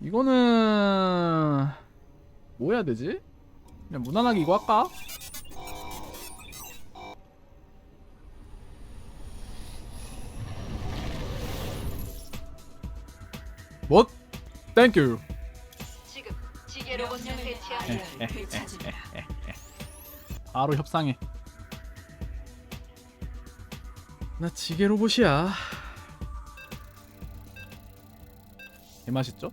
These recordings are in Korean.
이거는 뭐 해야 되지? 그냥 무난하게 이거 할까? 뭐? 땡큐 지금 지게 로봇을 되찾으라. 바로 협상해 나 지게 로봇이야 개맛있죠?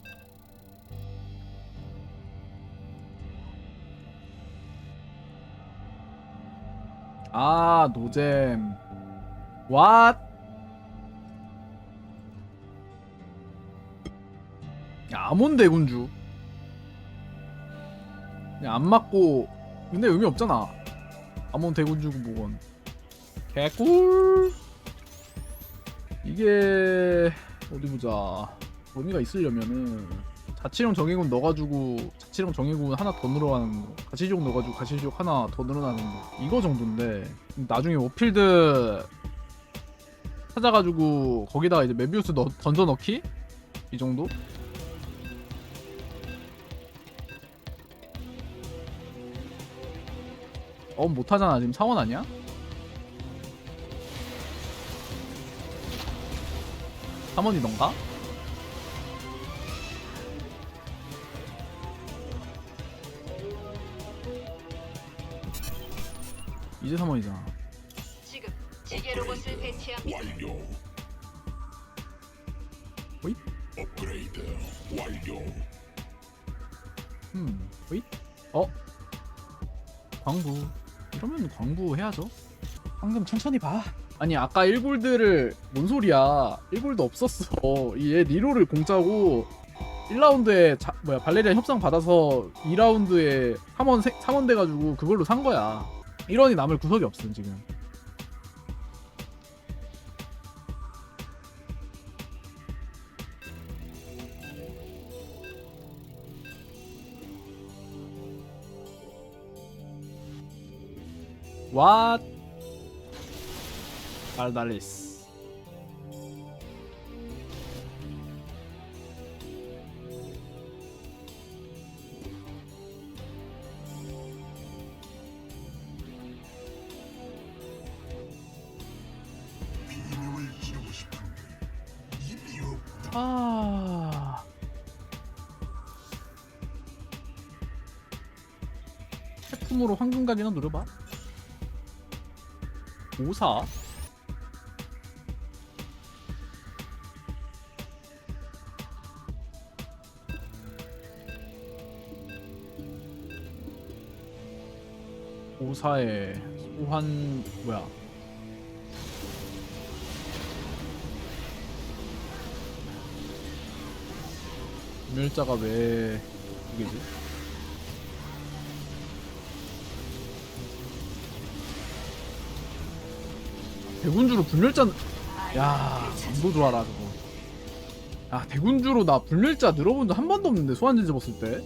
아 노잼. 왓 아몬 대군주. 그냥 안 맞고. 근데 의미 없잖아. 아몬 대군주고 뭐건 개꿀. 이게 어디 보자. 의미가 있으려면은 자치령 정예군 넣어가지고 자치령 정예군 하나 더 늘어나는 거 가시족 넣어가지고 가시족 하나 더 늘어나는 거 이거 정도인데 나중에 오필드 찾아가지고 거기다가 이제 메비우스 넣, 던져 넣기 이 정도 어 못하잖아 지금 사원 아니야? 사원이던가? 이제 사원이잖아 지금 지게 로봇을 배치합니다. 완료. 어이? 업그레이드 완료. 음, 어이? 어? 광부. 이러면 광부 해야죠. 방금 천천히 봐. 아니 아까 1골드를 뭔 소리야? 1골드 없었어. 얘 리로를 공짜고 1라운드에 자, 뭐야 발레리아 협상 받아서 2라운드에 3원 세, 3원 돼가지고 그걸로 산 거야. 1원이 남을 구석이 없음 지금. 왓 발달리스 태품으로 황금 각이나 누려봐. 오사. 오사의 소환 뭐야? 멸자가 왜 이게지? 대군주로 불멸자 야 안도 좋아라 저거. 야 대군주로 나 불멸자 늘어본 적 한 번도 없는데 소환진 접었을 때.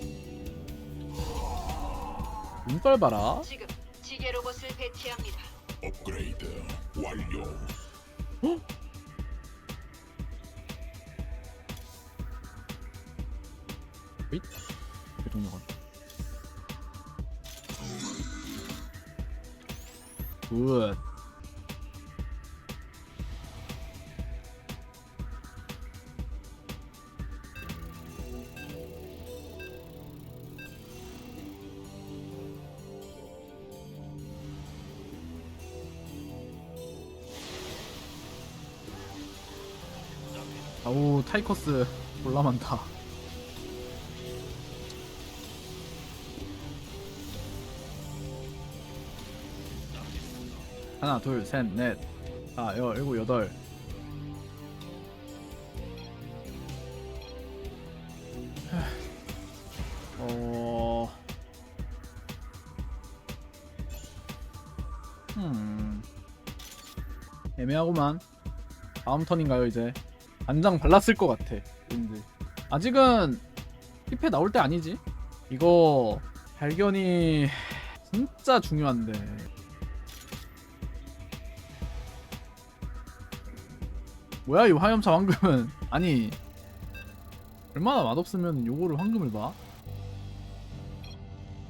눈깔 봐라. 지금 지게 로봇을 배치합니다. 업그레이드 완료. 윗 교통력은 굿 타이커스 졸라 많다. 하나 둘셋넷. 아 여, 일곱 여덟. 어... 음... 애매하구만. 다음 턴인가요 이제 안장 발랐을 것 같아. 왠지 아직은 힙해 나올 때 아니지? 이거 발견이 진짜 중요한데. 뭐야 이 화염차 황금은? 아니 얼마나 맛없으면 요거를 황금을 봐?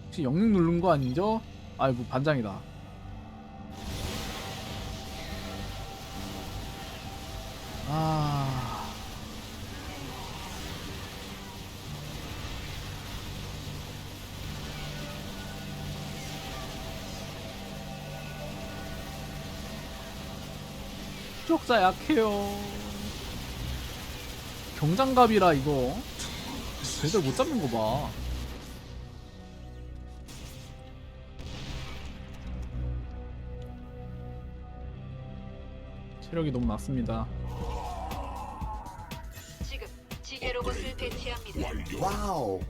혹시 영능 누른 거 아니죠? 아이 뭐 반장이다 추적자 약해요 경장갑이라 이거 제대로 못 잡는 거 봐. 체력이 너무 낮습니다. 지금 지게 로봇을 배치합니다. 와우.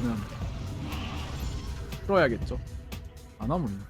자, 그러면 풀어야겠죠. 안 하면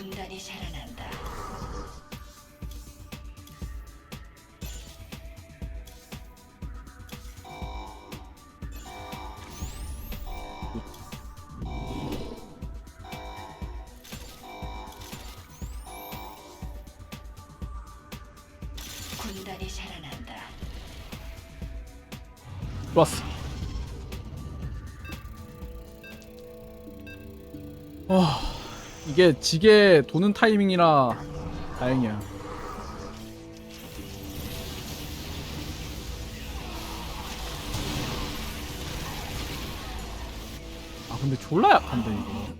군단이 살아난 이게 지게 도는 타이밍이라 다행이야. 아 근데 졸라 약한데 이거.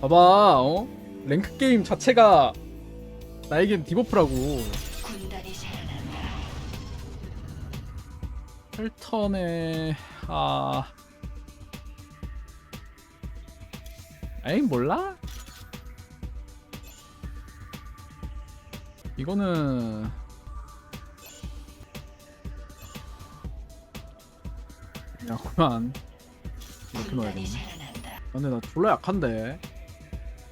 봐봐 어 랭크 게임 자체가 나에겐 디버프라고. 군단이 살아난다. 8턴에 아 에이 몰라? 이거는 그냥 그만 이렇게 넣어야 군단이 되네 살아난다. 아, 근데 나 졸라 약한데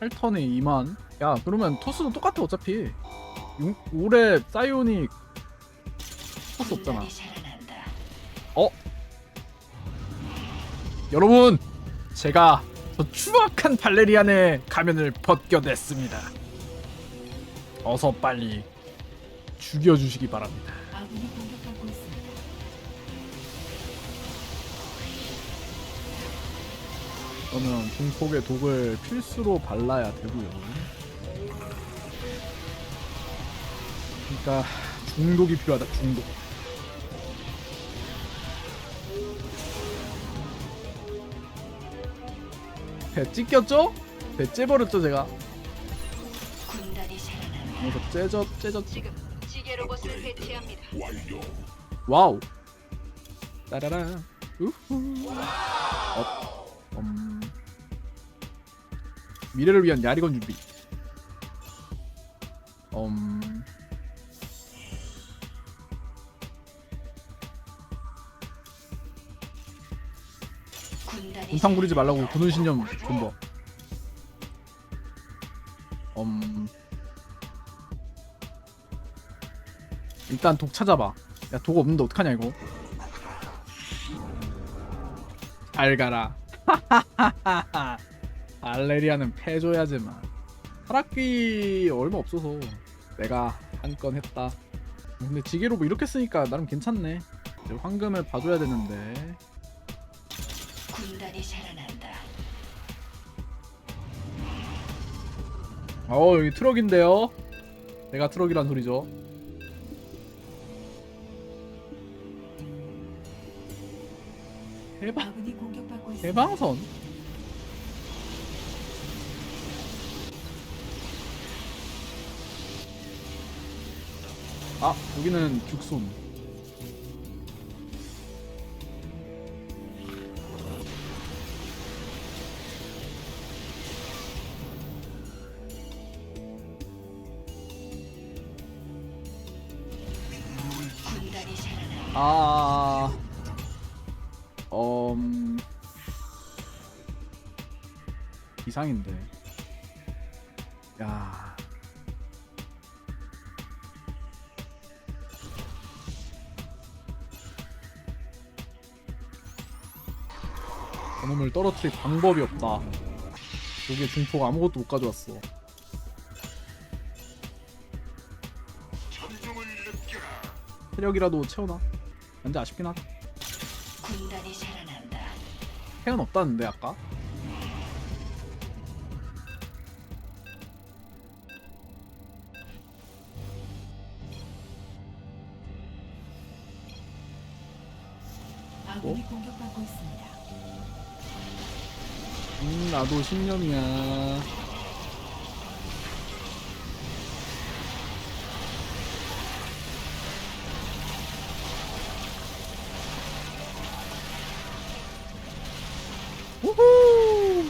8턴에 2만 야 그러면 토스도 똑같아 어차피 용- 올해 사이오닉 토스 없잖아 살아난다. 여러분, 제가 저 추악한 발레리안의 가면을 벗겨냈습니다. 어서 빨리 죽여주시기 바랍니다. 아군이 공격받고 있습니다. 그러면 중폭의 독을 필수로 발라야 되고요. 그러니까 중독이 필요하다. 중독. 배 찢겼죠? 배 째버렸죠 제가. 군단이. 그래서 째져 째졌지. 지금 지게 로봇을 배치합니다. 와우. 따라라. 우후. 업. 음. 미래를 위한 야리건 준비. 음. 공상 부리지 말라고 군은 신념 존버. 음. 일단 독 찾아봐. 야 독 없는데 어떡하냐 이거. 잘 가라. 알레리아는 패줘야지만. 하락기 얼마 없어서 내가 한 건 했다. 근데 지게로 뭐 이렇게 쓰니까 나름 괜찮네. 황금을 봐줘야 되는데. 군단이 살아난다. 어 여기 트럭인데요. 내가 트럭이란 소리죠. 해방 해방선. 아 여기는 죽순. 아난다. 아, 음, 이상인데. 야, 저놈을 떨어뜨릴 방법이 없다. 여기에 중포가 아무것도 못 가져왔어. 체력이라도 채워놔. 근데 아쉽긴 하다. 군단이 살아난다. 태연 없다는데 아까? 아군이 공격받고 있습니다. 음 나도 신념이야. 우후!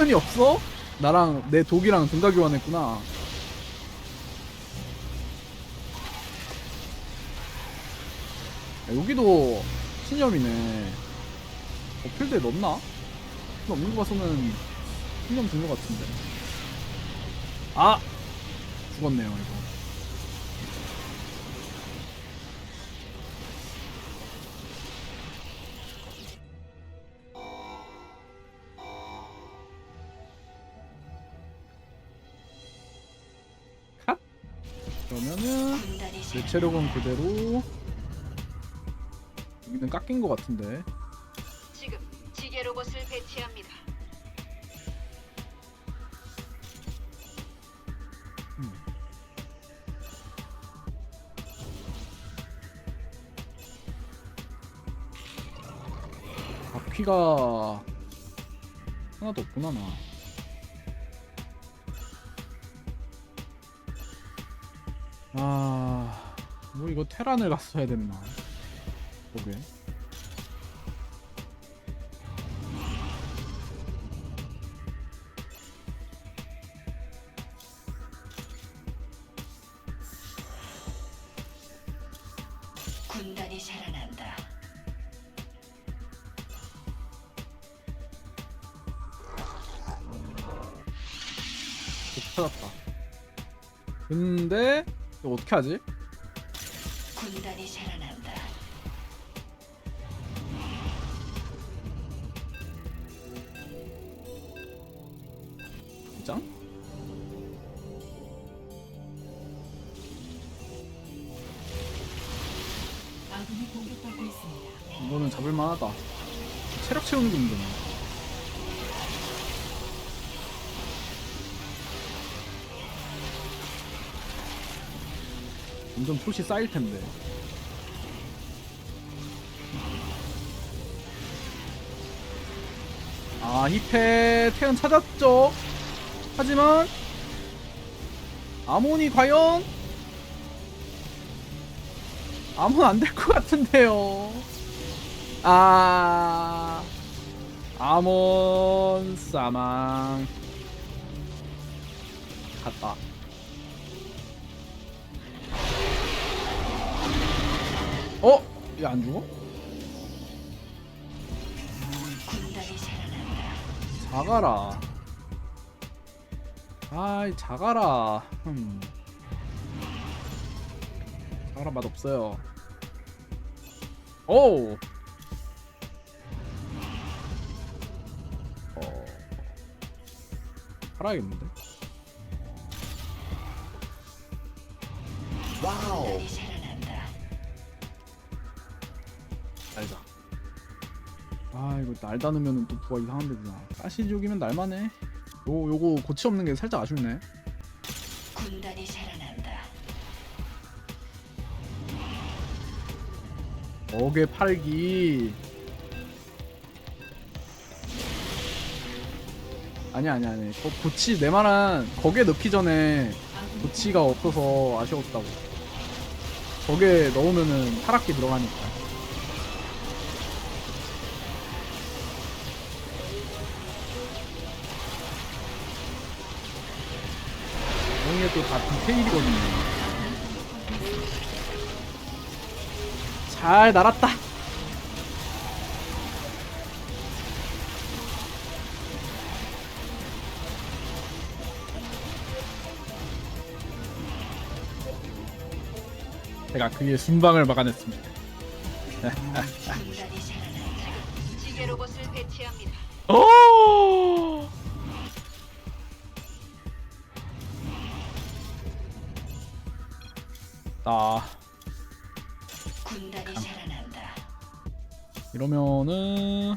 뭐 태연이 없어? 나랑 내 독이랑 등가 교환했구나. 야, 여기도 신념이네. 어, 필드에 넣나? 없는 거 봐서는 신념 든거 같은데. 아! 죽었네요, 이거. 그러면은 내. 체력은 그대로 여기는 깎인 거 같은데 지금 지게 로봇을 배치합니다. 바퀴가 하나도 없구나 나. 아, 뭐 이거 테란을 갔어야 됐나? 보게. 어떻게 하지? 군단이 살아난다. 이장? 아군이 공격받고 있습니다. 이거는 잡을 만하다. 체력 채우는 게 문제네. 점점 표시 쌓일 텐데. 아, 힙해 태연 찾았죠? 하지만 아몬이 과연 아몬 안 될 것 같은데요. 아 아몬 사망 어? 얘 안 죽어? 작아라. 아이 작아라. 흠. 작아라 맛없어요. 오! 어. 팔아야겠는데? 군단 이거 날 다누면 또 부하 이상한데 그냥 가시족이면 날만해. 요 요거 고치 없는 게 살짝 아쉽네. 군단이 살아난다. 어게 팔기. 아니 아니 아니. 어, 고치 내 말은 거기에 넣기 전에 고치가 없어서 아쉬웠다고. 거기에 넣으면은 타락기 들어가니까. 또 다 디테일이거든요 잘 날았다 제가 그의 순방을 막아냈습니다. 지게 로봇을 배치합니다. 오! 나 군단이 살아난다. 이러면은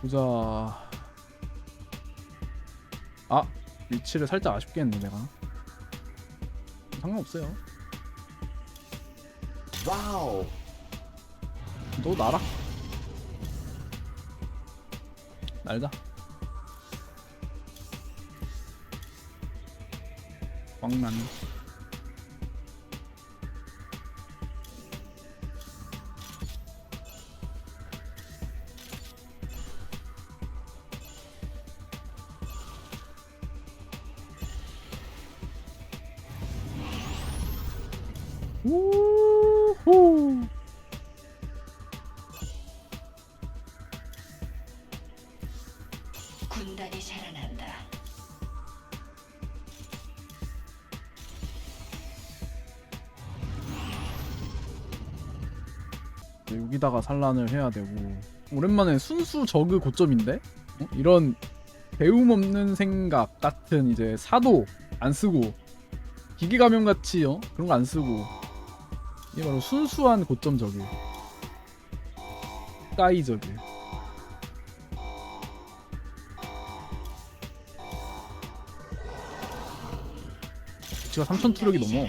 보자. 아 위치를 살짝 아쉽게 했네 내가. 상관없어요. 와우. 너 날아. 날자. 광난. 여기다가 산란을 해야 되고. 오랜만에 순수 저그 고점인데? 어? 이런 배움 없는 생각 같은 이제 사도 안 쓰고 기계 가면 같이 어? 그런 거 안 쓰고. 이게 바로 순수한 고점 저그. 까이 저그. 지가 3천 투력이 넘어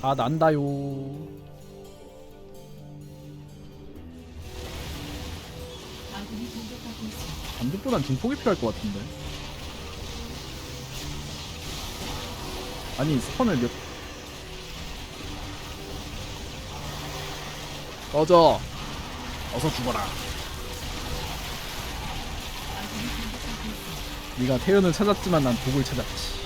다. 다 난다요. 반죽보단 증폭이 필요할 것 같은데. 아니 스펀을 몇 꺼져 어서 죽어라. 네가 태연을 찾았지만 난 독을 찾았지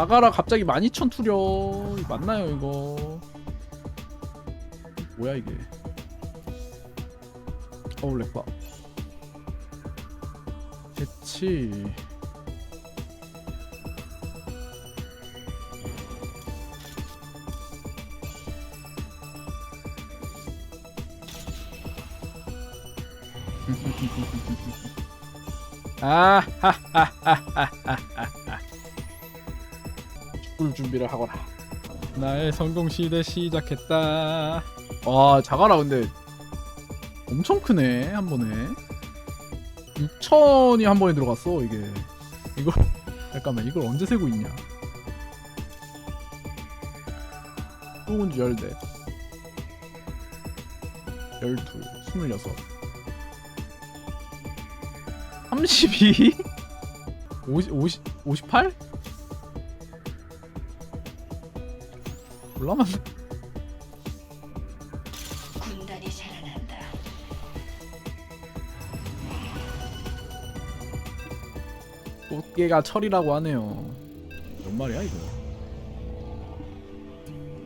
자가라 갑자기 12,000 투려. 맞나요 이거? 뭐야 이게? 어우 렉봐 대치. 아하하하하하하 죽을 준비를 하거라 나의 성공 시대 시작했다. 와 자가라 근데 엄청 크네 한 번에. 6천이 한 번에 들어갔어 이게. 이걸 잠깐만 이걸 언제 세고 있냐? 소은주 열대 열둘 스물여섯. 32 50 50 58 올라만 군단이 살아난다. 꽃게가 철이라고 하네요. 뭔 말이야 이거?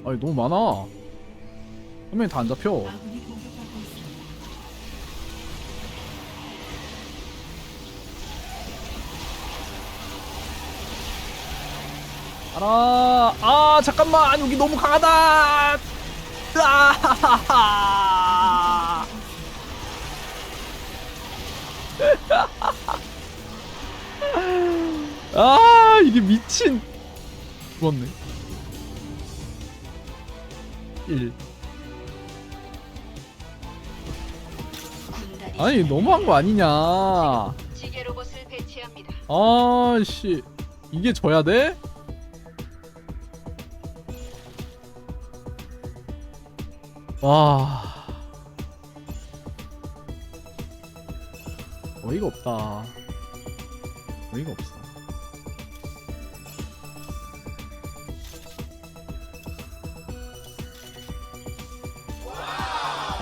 아니 너무 많아. 화면이 다 안 잡혀. 아군이 알아. 아 잠깐만 여기 너무 강하다. 아! 아 이게 미친. 죽었네. 1 군단이 아니. 너무한 거 아니냐 지게 로봇을 배치합니다. 아씨 이게 져야 돼? 와. 어이가 없다. 어이가 없어.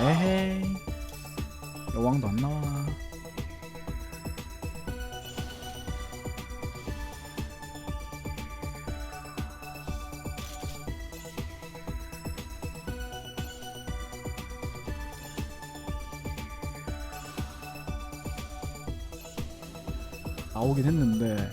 에헤이. 여왕도 안 나와 나오긴 했는데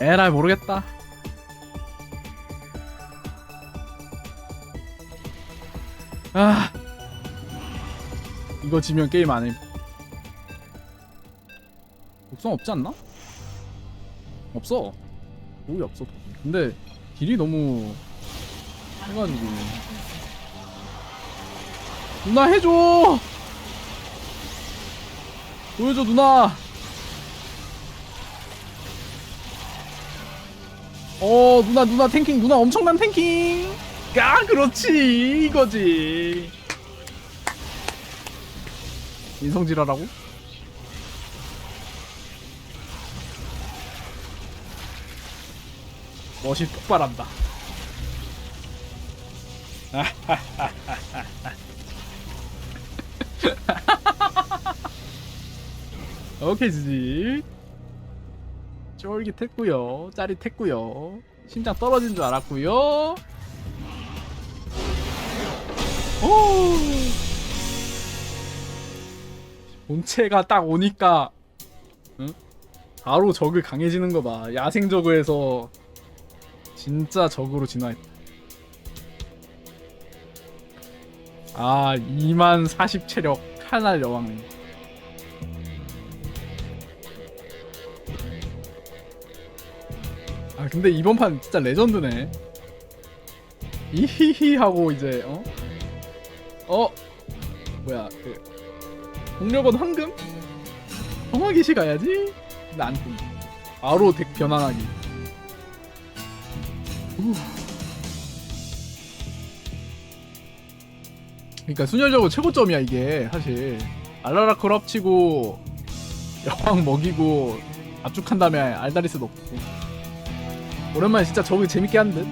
에라이 모르겠다. 아. 이거 지면 게임 안해. 독성 없지 않나? 없어. 오이 없어. 근데 딜이 너무 해가지고. 누나 해줘! 보여줘 누나 어 누나 누나 탱킹 누나 엄청난 탱킹. 야 그렇지 이거지. 인성질하라고? 멋이 폭발한다. 오케이 지지 쫄깃했고요. 짜릿했고요. 심장 떨어진 줄 알았고요. 오! 본체가 딱 오니까 응? 바로 적을 강해지는 거 봐. 야생 저그에서 진짜 적으로 진화했다 아 2만 40 체력 칼날 여왕 아 근데 이번 판 진짜 레전드네 이히히 하고 이제 어? 어? 뭐야 그 동력원 황금? 정화기시 가야지? 근데 안 뜬. 바로 덱 변환하기 후. 그러니까 순혈적으로 최고점이야 이게 사실 알라라클 합치고 여왕 먹이고 압축한 다음에 알다리스 넣고 오랜만에 진짜 저기 재밌게 한 듯?